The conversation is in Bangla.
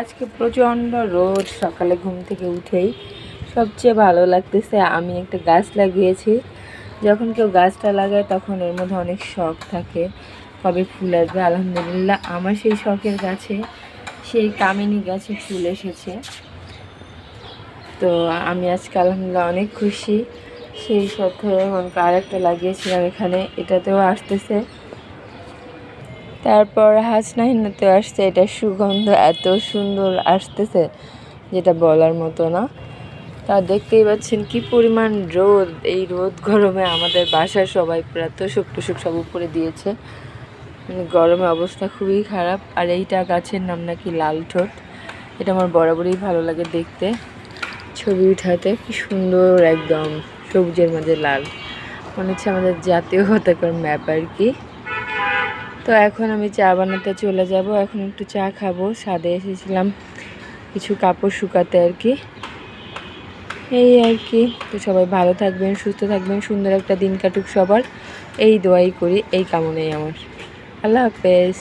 আজকে প্রচণ্ড রোদ, সকালে ঘুম থেকে উঠেই সবচেয়ে ভালো লাগতেছে, আমি একটা গাছ লাগিয়েছি। যখন কেউ গাছটা লাগায় তখন এর মধ্যে অনেক শখ থাকে, কবে ফুল আসবে? আলহামদুলিল্লাহ, আমার সেই শখের গাছে, সেই কামিনী গাছে ফুল এসেছে। তো আমি আজকে আলহামদুলিল্লাহ অনেক খুশি, সেই সাথে মনকে আরেকটা লাগিয়েছিলাম এখানে, এটাতেও আসতেছে। তারপর হাসনাহিনাতে আসছে, এটা সুগন্ধ এত সুন্দর আসতেছে যেটা বলার মতো না। তা দেখতেই পাচ্ছেন কি পরিমাণ রোদ, এই রোদ গরমে আমাদের বাসার সবাই প্রায় তোষক টুসুক সব উপরে দিয়েছে। মানে গরমে অবস্থা খুবই খারাপ। আর এইটা গাছের নাম নাকি লাল ঠোঁট, এটা আমার বরাবরই ভালো লাগে দেখতে। ছবি উঠাতে কি সুন্দর একদম, সবুজের মাঝে লাল। মনে হচ্ছে আমাদের জাতীয় পতাকার ম্যাপ আর কি। তো এখন আমি চা বানাতে চলে যাব। এখন একটু চা খাব। সাদে এসেছিলাম কিছু কাপড় শুকাতে আর কি। এই আর কি। তো সবাই ভালো থাকবেন, সুস্থ থাকবেন, সুন্দর একটা দিন কাটুক সবার। এই দোয়াই করি, এই কামনাই আমার। আল্লাহ হাফেজ।